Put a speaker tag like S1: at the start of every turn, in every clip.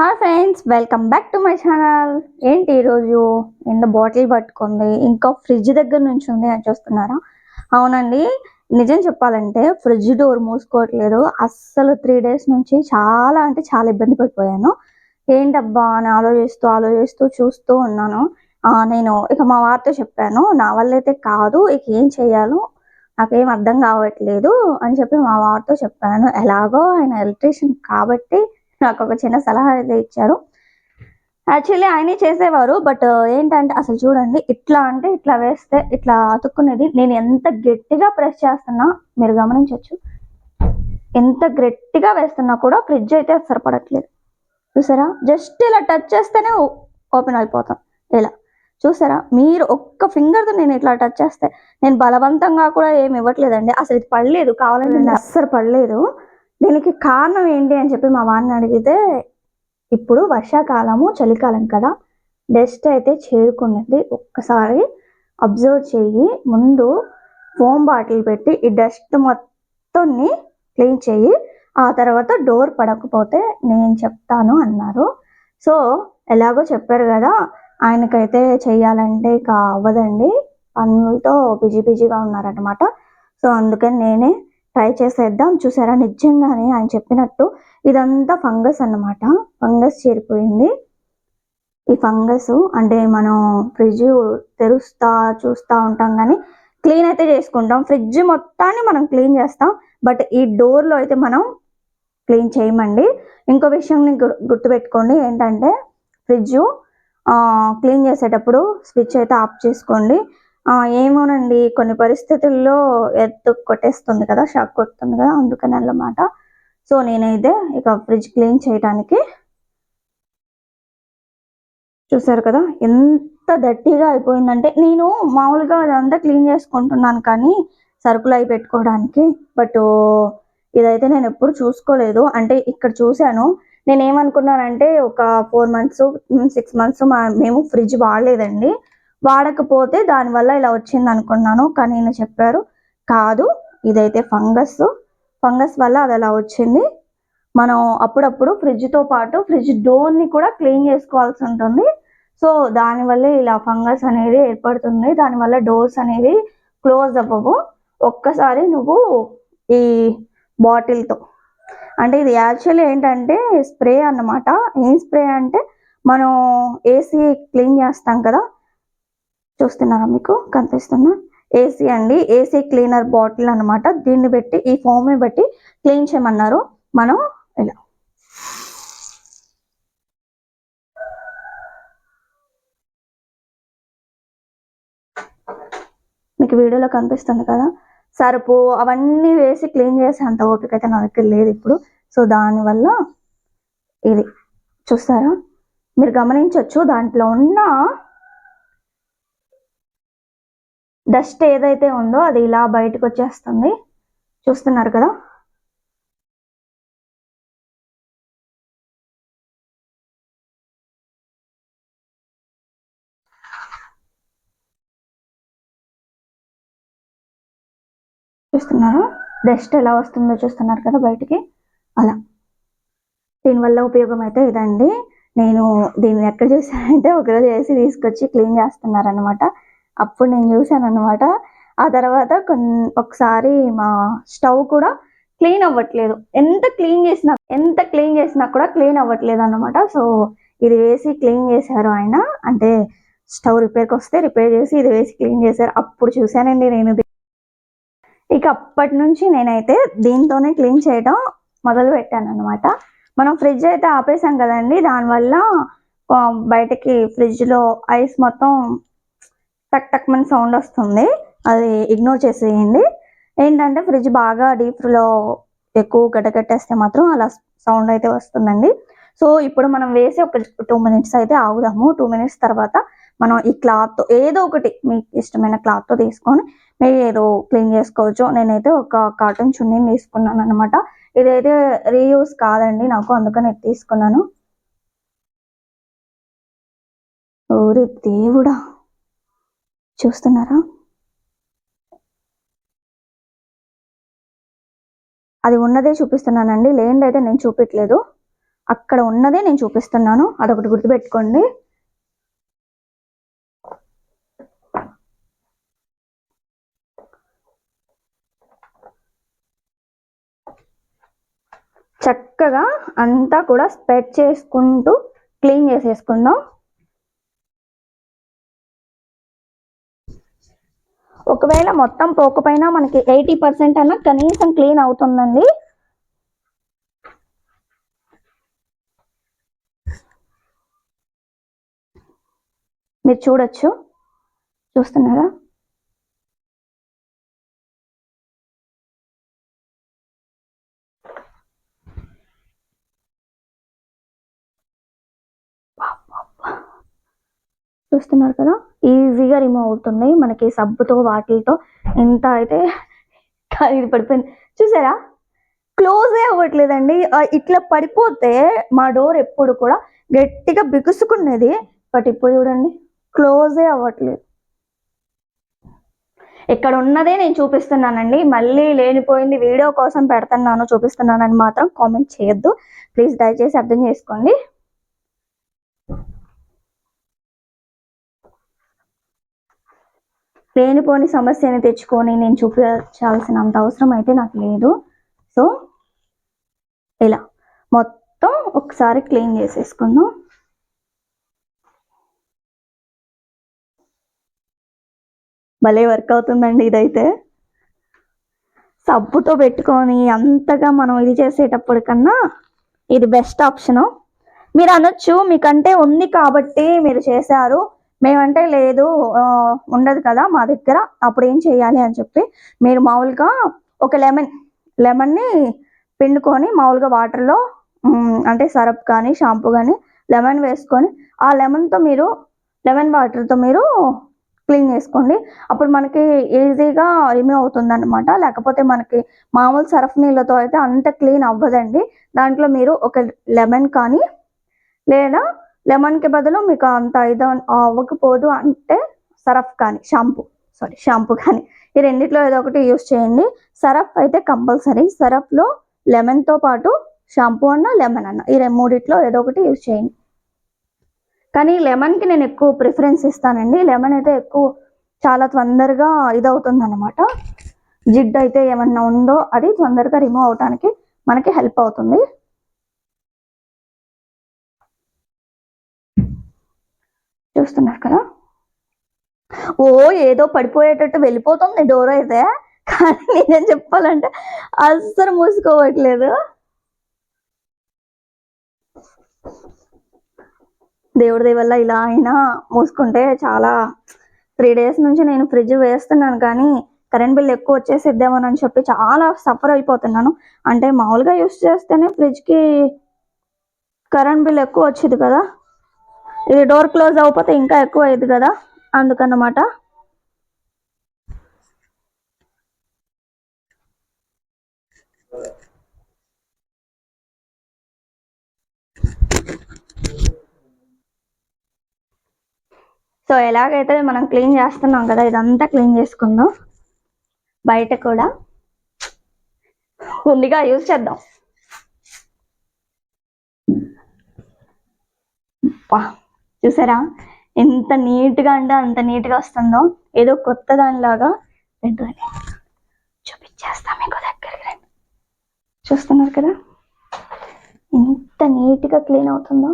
S1: Hi friends welcome back to my channel ఏంటి ఈరోజు? ఎండ బాటిల్ పట్టుకుంది ఇంకా ఫ్రిడ్జ్ దగ్గర నుంచి ఉంది అని చూస్తున్నారా? అవునండి నిజం చెప్పాలంటే ఫ్రిడ్జ్ డోర్ మూసుకోవట్లేదు. అస్సలు త్రీ డేస్ నుంచి చాలా అంటే చాలా ఇబ్బంది పడిపోయాను. ఏంటబ్బా అని ఆలోచిస్తూ ఆలోచిస్తూ చూస్తూ ఉన్నాను. నేను ఇక మా వారితో చెప్పాను నా వల్ల అయితే కాదు ఇక ఏం చేయాలో? నాకేం అర్థం కావట్లేదు అని చెప్పి మా వారితో చెప్పాను. ఎలాగో ఆయన ఎలక్ట్రీషియన్ కాబట్టి నాకు ఒక చిన్న సలహా అయితే ఇచ్చారు. యాక్చువల్లీ ఆయనే చేసేవారు బట్ ఏంటంటే అసలు చూడండి ఇట్లా అంటే ఇట్లా వేస్తే ఇట్లా అతుక్కునేది నేను ఎంత గట్టిగా ప్రెస్ చేస్తున్నా మీరు గమనించవచ్చు ఎంత గట్టిగా వేస్తున్నా కూడా ఫ్రిడ్జ్ అయితే అసలు పడట్లేదు. చూసారా? జస్ట్ ఇలా టచ్ చేస్తేనే ఓపెన్ అయిపోతాం. ఇలా. చూసారా? మీరు ఒక్క ఫింగర్తో నేను ఇట్లా టచ్ చేస్తే నేను బలవంతంగా కూడా ఏమి ఇవ్వట్లేదండి. అసలు ఇది పడలేదు కావాలంటే అస్సలు పడలేదు. దీనికి కారణం ఏంటి అని చెప్పి మా వాడిని అడిగితే ఇప్పుడు వర్షాకాలము చలికాలం కదా డస్ట్ అయితే చేరుకున్నది. ఒక్కసారి అబ్జర్వ్ చేయి. ముందు ఫోమ్ బాటిల్ పెట్టి ఈ డస్ట్ మొత్తాన్ని క్లీన్ చేయి. ఆ తర్వాత డోర్ పడకపోతే నేను చెప్తాను అన్నారు. సో ఎలాగో చెప్పారు కదా ఆయనకైతే చెయ్యాలంటే ఇక అవ్వదండి పనులతో బిజీ బిజీగా ఉన్నారనమాట సో అందుకని నేనే ట్రై చేసేద్దాం. చూసారా? నిజంగానే ఆయన చెప్పినట్టు ఇదంతా ఫంగస్ అన్నమాట. ఫంగస్ చేరిపోయింది. ఈ ఫంగస్ అంటే మనం ఫ్రిడ్జ్ తెరుస్తా చూస్తూ ఉంటాం కానీ క్లీన్ అయితే చేసుకుంటాం. ఫ్రిడ్జ్ మొత్తాన్ని మనం క్లీన్ చేస్తాం. బట్ ఈ డోర్లో అయితే మనం క్లీన్ చేయమండి. ఇంకో విషయం గు- గుర్తుపెట్టుకోండి ఏంటంటే ఫ్రిడ్జ్ క్లీన్ చేసేటప్పుడు స్విచ్ అయితే ఆఫ్ చేసుకోండి. ఏమోనండి. కొన్ని పరిస్థితుల్లో ఎత్తు కొట్టేస్తుంది కదా షాక్ కొడుతుంది కదా అందుకని అన్నమాట. సో నేనైతే ఇక ఫ్రిడ్జ్ క్లీన్ చేయడానికి చూసారు కదా ఎంత దట్టిగా అయిపోయిందంటే నేను మామూలుగా అదంతా క్లీన్ చేసుకుంటున్నాను కానీ సరుకులు అవి పెట్టుకోవడానికి. బట్ ఇదైతే నేను ఎప్పుడు చూసుకోలేదు. అంటే ఇక్కడ చూశాను. నేనేమనుకున్నానంటే ఒక ఫోర్ మంత్స్ సిక్స్ మంత్స్ మా మేము ఫ్రిడ్జ్ వాడలేదండి. వాడకపోతే దానివల్ల ఇలా వచ్చింది అనుకున్నాను కానీ నేను చెప్పారు కాదు ఇదైతే ఫంగస్. ఫంగస్ వల్ల అది అలా వచ్చింది. మనం అప్పుడప్పుడు ఫ్రిడ్జ్తో పాటు ఫ్రిడ్జ్ డోర్ని కూడా క్లీన్ చేసుకోవాల్సి ఉంటుంది. సో దానివల్లే ఇలా ఫంగస్ అనేది ఏర్పడుతుంది. దానివల్ల డోర్స్ అనేవి క్లోజ్ అవ్వవు. ఒక్కసారి నువ్వు ఈ బాటిల్తో. అంటే ఇది యాక్చువల్లీ ఏంటంటే స్ప్రే అన్నమాట. ఏం స్ప్రే అంటే మనం ఏసీ క్లీన్ చేస్తాం కదా చూస్తున్నారా మీకు? కనిపిస్తుందా? ఏసీ అండి. ఏసీ క్లీనర్ బాటిల్ అన్నమాట. దీన్ని పెట్టి ఈ ఫోమ్ని బట్టి క్లీన్ చేయమన్నారు. మనం ఇలా. మీకు వీడియోలో కనిపిస్తుంది కదా? సరుపు అవన్నీ వేసి క్లీన్ చేసే అంత ఓపిక అయితే నా దగ్గర లేదు ఇప్పుడు. సో దానివల్ల ఇది. చూస్తారా? మీరు గమనించవచ్చు దాంట్లో ఉన్న డస్ట్ ఏదైతే ఉందో అది ఇలా బయటకు వచ్చేస్తుంది. చూస్తున్నారు కదా? చూస్తున్నారు? డస్ట్ ఎలా వస్తుందో చూస్తున్నారు కదా బయటికి? అలా. దీనివల్ల ఉపయోగం అయితే ఇదండి. నేను దీన్ని ఎక్కడ చూసానంటే ఒకరోజు వేసి తీసుకొచ్చి క్లీన్ చేస్తున్నారనమాట అప్పుడు నేను చూశాను అనమాట ఆ తర్వాత ఒకసారి మా స్టవ్ కూడా క్లీన్ అవ్వట్లేదు. ఎంత క్లీన్ చేసినా ఎంత క్లీన్ చేసినా కూడా క్లీన్ అవ్వట్లేదు అనమాట సో ఇది వేసి క్లీన్ చేశారు ఆయన. అంటే స్టవ్ రిపేర్కి వస్తే రిపేర్ చేసి ఇది వేసి క్లీన్ చేశారు. అప్పుడు చూశానండి నేను ఇక అప్పటి నుంచి నేనైతే దీంతోనే క్లీన్ చేయడం మొదలు పెట్టాను అనమాట మనం ఫ్రిడ్జ్ అయితే ఆపేసాం కదండి. దానివల్ల బయటకి ఫ్రిడ్జ్లో ఐస్ మొత్తం టక్ టక్ మన సౌండ్ వస్తుంది. అది ఇగ్నోర్ చేసేయండి. ఏంటంటే ఫ్రిడ్జ్ బాగా డీప్లో ఎక్కువ గడ్డగట్టేస్తే మాత్రం అలా సౌండ్ అయితే వస్తుందండి. సో ఇప్పుడు మనం వేసి ఒక టూ మినిట్స్ అయితే ఆగుదాము. టూ మినిట్స్ తర్వాత మనం ఈ క్లాత్ ఏదో ఒకటి మీకు ఇష్టమైన క్లాత్తో తీసుకొని మీరు క్లీన్ చేసుకోవచ్చు. నేనైతే ఒక కాటన్ చున్నీని తీసుకున్నాను అనమాట ఇదైతే రీయూస్ కాదండి. నాకు అందుకని తీసుకున్నాను. ఓరి దేవుడా! చూస్తున్నారా? అది ఉన్నదే చూపిస్తున్నానండి. లేనిది అయితే నేను చూపించలేదు అక్కడ ఉన్నదే నేను చూపిస్తున్నాను. అదొకటి గుర్తుపెట్టుకోండి. చక్కగా అంతా కూడా స్ప్రెడ్ చేసుకుంటూ క్లీన్ చేసేసుకుందాం. ఒకవేళ మొత్తం పోకపోయినా మనకి ఎయిటీ పర్సెంట్ అన్న కనీసం క్లీన్ అవుతుందండి. మీరు చూడొచ్చు. చూస్తున్నారా? చూస్తున్నారు కదా? ఈజీగా రిమూవ్ అవుతున్నాయి. మనకి సబ్బుతో వాటితో ఇంత అయితే ఇది పడిపోయింది. చూసారా? క్లోజే అవ్వట్లేదండి. ఇట్లా పడిపోతే మా డోర్ ఎప్పుడు కూడా గట్టిగా బిగుసుకునేది. బట్ ఇప్పుడు చూడండి క్లోజే అవ్వట్లేదు. ఇక్కడ ఉన్నదే నేను చూపిస్తున్నానండి. మళ్ళీ లేనిపోయింది వీడియో కోసం పెడుతున్నాను. చూపిస్తున్నానని మాత్రం కామెంట్ చేయొద్దు. ప్లీజ్ దయచేసి అర్థం చేసుకోండి. లేనిపోని సమస్యని తెచ్చుకొని నేను చూపించాల్సినంత అవసరం అయితే నాకు లేదు. సో ఇలా. మొత్తం ఒకసారి క్లీన్ చేసేసుకుందాం. భలే వర్క్ అవుతుందండి ఇదైతే. సబ్బుతో పెట్టుకొని అంతగా మనం ఇది చేసేటప్పుడు కన్నా ఇది బెస్ట్ ఆప్షను. మీరు అనొచ్చు మీకంటే ఉంది కాబట్టి మీరు చేశారు. మేమంటే లేదు ఉండదు కదా మా దగ్గర అప్పుడు ఏం చేయాలి అని చెప్పి మీరు మామూలుగా ఒక లెమన్ లెమన్ని పిండుకొని మామూలుగా వాటర్లో అంటే సరప్ కానీ షాంపూ కానీ లెమన్ వేసుకొని ఆ లెమన్తో మీరు లెమన్ వాటర్తో మీరు క్లీన్ చేసుకోండి. అప్పుడు మనకి ఈజీగా రిమూవ్ అవుతుంది అనమాట లేకపోతే మనకి మామూలు సరఫ్ నీళ్ళతో అయితే అంత క్లీన్ అవ్వదండి. దాంట్లో మీరు ఒక లెమన్ కానీ లేదా లెమన్కి బదులు మీకు అంత ఇది అవ్వకపోదు అంటే సరఫ్ కానీ షాంపూ. సారీ షాంపూ కానీ. ఈ రెండిట్లో ఏదో ఒకటి యూస్ చేయండి. సరఫ్ అయితే కంపల్సరీ. సరఫ్లో లెమన్తో పాటు షాంపూ అన్న లెమన్ అన్న. ఈ రెండు మూడిట్లో ఏదో ఒకటి యూస్ చేయండి. కానీ లెమన్కి నేను ఎక్కువ ప్రిఫరెన్స్ ఇస్తానండి. లెమన్ అయితే ఎక్కువ చాలా తొందరగా ఇదవుతుంది అనమాట జిడ్ అయితే ఏమన్నా ఉందో అది తొందరగా రిమూవ్ అవడానికి మనకి హెల్ప్ అవుతుంది. చూస్తున్నారు కదా? ఓ ఏదో పడిపోయేటట్టు వెళ్ళిపోతుంది డోర్ అయితే. కానీ నేనేం చెప్పాలంటే అస్సలు మూసుకోవట్లేదు. దేవుడి దయ వల్ల ఇలా అయినా మూసుకుంటే చాలా త్రీ డేస్ నుంచి నేను ఫ్రిడ్జ్ వేస్తున్నాను కానీ కరెంట్ బిల్ ఎక్కువ వచ్చేసిద్దామని చెప్పి చాలా సఫర్ అయిపోతున్నాను. అంటే మామూలుగా యూస్ చేస్తేనే ఫ్రిడ్జ్కి కరెంట్ బిల్ ఎక్కువ వచ్చేది కదా. ఇది డోర్ క్లోజ్ అవ్వకపోతే ఇంకా ఎక్కువ అయ్యేది కదా? అందుకన్నమాట. సో ఎలాగైతే మనం క్లీన్ చేస్తున్నాం కదా ఇదంతా క్లీన్ చేసుకుందాం. బయట కూడా. ముందుగా యూజ్ చేద్దాం. చూసారా? ఎంత నీట్గా అంటే అంత నీట్గా వస్తుందో ఏదో కొత్త దానిలాగా రెండు చూపించేస్తా మీకు దగ్గరికి రండి. చూస్తున్నారు కదా? ఎంత నీట్గా క్లీన్ అవుతుందో.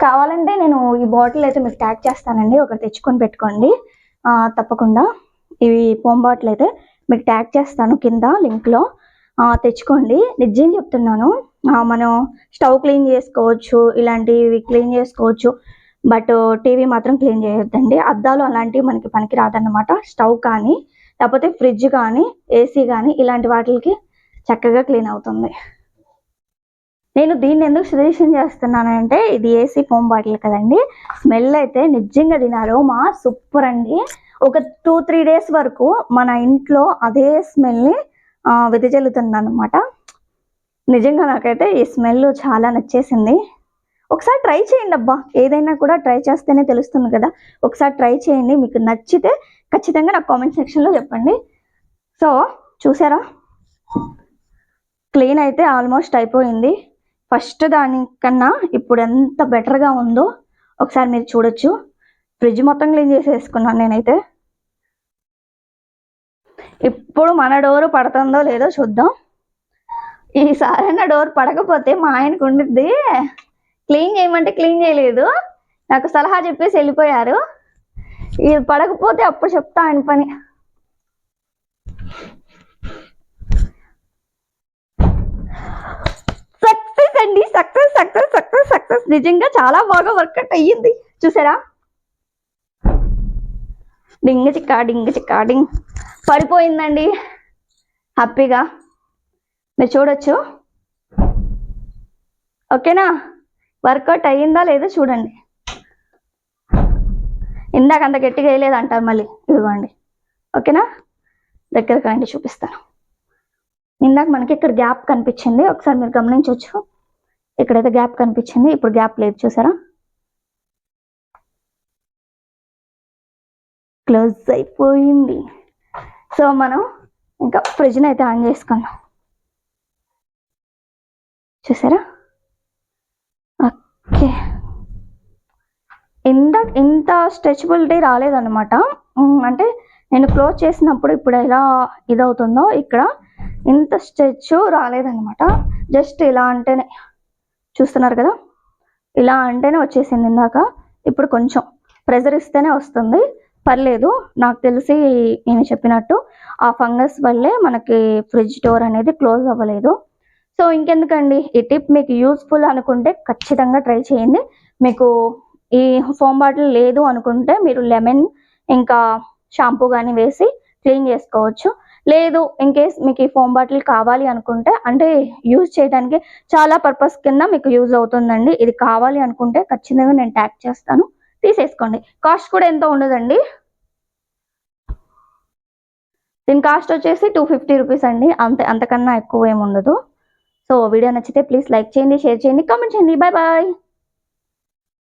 S1: కావాలంటే నేను ఈ బాటిల్ అయితే మీకు ట్యాగ్ చేస్తానండి. ఒకటి తెచ్చుకొని పెట్టుకోండి. తప్పకుండా. ఇవి పోమ్ బాటిల్ అయితే మీకు ట్యాగ్ చేస్తాను కింద లింక్లో. తెచ్చుకోండి. నిజం చెప్తున్నాను. మనం స్టవ్ క్లీన్ చేసుకోవచ్చు ఇలాంటివి క్లీన్ చేసుకోవచ్చు. బట్ టీవీ మాత్రం క్లీన్ చేయొద్దండి. అద్దాలు అలాంటివి మనకి పనికి రాదన్నమాట స్టవ్ కానీ లేకపోతే ఫ్రిడ్జ్ కానీ ఏసీ కానీ ఇలాంటి వాటికి చక్కగా క్లీన్ అవుతుంది. నేను దీన్ని ఎందుకు సజెషన్ చేస్తున్నానంటే ఇది ఏసీ ఫోమ్ బాటిల్ కదండి. స్మెల్ అయితే నిజంగా దీని అరోమా సూపర్ అండి. ఒక టూ త్రీ డేస్ వరకు మన ఇంట్లో అదే స్మెల్ని వెదజల్లుతుంది అనమాట నిజంగా నాకైతే ఈ స్మెల్ చాలా నచ్చేసింది. ఒకసారి ట్రై చేయండి అబ్బా. ఏదైనా కూడా ట్రై చేస్తేనే తెలుస్తుంది కదా. ఒకసారి ట్రై చేయండి. మీకు నచ్చితే ఖచ్చితంగా నాకు కామెంట్ సెక్షన్లో చెప్పండి. సో చూసారా? క్లీన్ అయితే ఆల్మోస్ట్ అయిపోయింది. ఫస్ట్ దానికన్నా ఇప్పుడు ఎంత బెటర్గా ఉందో ఒకసారి మీరు చూడొచ్చు. ఫ్రిడ్జ్ మొత్తం క్లీన్ చేసేసుకున్నాను నేనైతే. ఇప్పుడు మన డోరు పడుతుందో లేదో చూద్దాం. ఈసారైనా డోర్ పడకపోతే మా ఆయనకు ఉండిద్ది. క్లీన్ చేయమంటే క్లీన్ చేయలేదు. నాకు సలహా చెప్పేసి వెళ్ళిపోయారు. ఇది పడకపోతే అప్పుడు చెప్తా ఆయన పని. సక్సెస్ అండి. Success success success success. నిజంగా చాలా బాగా వర్కౌట్ అయ్యింది. చూసారా? డింగ చిక్క డింగ చిక్క డింగ్. పడిపోయిందండి. హ్యాపీగా. మీరు చూడొచ్చు. ఓకేనా? వర్కౌట్ అయ్యిందా లేదా చూడండి. ఇందాక అంత గట్టిగా వేయలేదు అంటారు మళ్ళీ. ఇదిగోండి. ఓకేనా? దగ్గరకు రండి చూపిస్తాను. ఇందాక మనకి ఇక్కడ గ్యాప్ కనిపించింది. ఒకసారి మీరు గమనించవచ్చు ఇక్కడైతే గ్యాప్ కనిపించింది. ఇప్పుడు గ్యాప్ లేదు చూసారా? క్లోజ్ అయిపోయింది. సో మనం ఇంకా ఫ్రిడ్జ్ని అయితే ఆన్ చేసుకుందాం. చూసారా? ఓకే. ఇంత ఇంత స్ట్రెచబిలిటీ రాలేదన్నమాట. అంటే నేను క్లోజ్ చేసినప్పుడు ఇప్పుడు ఎలా ఇదవుతుందో ఇక్కడ ఇంత స్ట్రెచ్ రాలేదన్నమాట. జస్ట్ ఇలా అంటేనే. చూస్తున్నారు కదా? ఇలా అంటేనే వచ్చేసింది ఇందాక. ఇప్పుడు కొంచెం ప్రెజర్ ఇస్తేనే వస్తుంది. పర్లేదు నాకు తెలిసి నేను చెప్పినట్టు ఆ ఫంగస్ వల్లే మనకి ఫ్రిడ్జ్ డోర్ అనేది క్లోజ్ అవ్వలేదు. సో ఇంకెందుకండి? ఈ టిప్ మీకు యూస్ఫుల్ అనుకుంటే ఖచ్చితంగా ట్రై చేయండి. మీకు ఈ ఫోమ్ బాటిల్ లేదు అనుకుంటే మీరు లెమన్ ఇంకా షాంపూ కానీ వేసి క్లీన్ చేసుకోవచ్చు. లేదు ఇన్ కేస్ మీకు ఈ ఫోమ్ బాటిల్ కావాలి అనుకుంటే అంటే యూజ్ చేయడానికి చాలా పర్పస్ కింద మీకు యూజ్ అవుతుందండి. ఇది కావాలి అనుకుంటే ఖచ్చితంగా నేను ట్యాగ్ చేస్తాను. తీసేసుకోండి. కాస్ట్ కూడా ఎంతో ఉండదండి? దీని కాస్ట్ వచ్చేసి టూ ఫిఫ్టీ రూపీస్ అండి. అంతే అంతకన్నా ఎక్కువ ఏమి ఉండదు. సో వీడియో నచ్చితే ప్లీజ్ లైక్ చేయండి షేర్ చేయండి కామెంట్ చేయండి. Bye bye.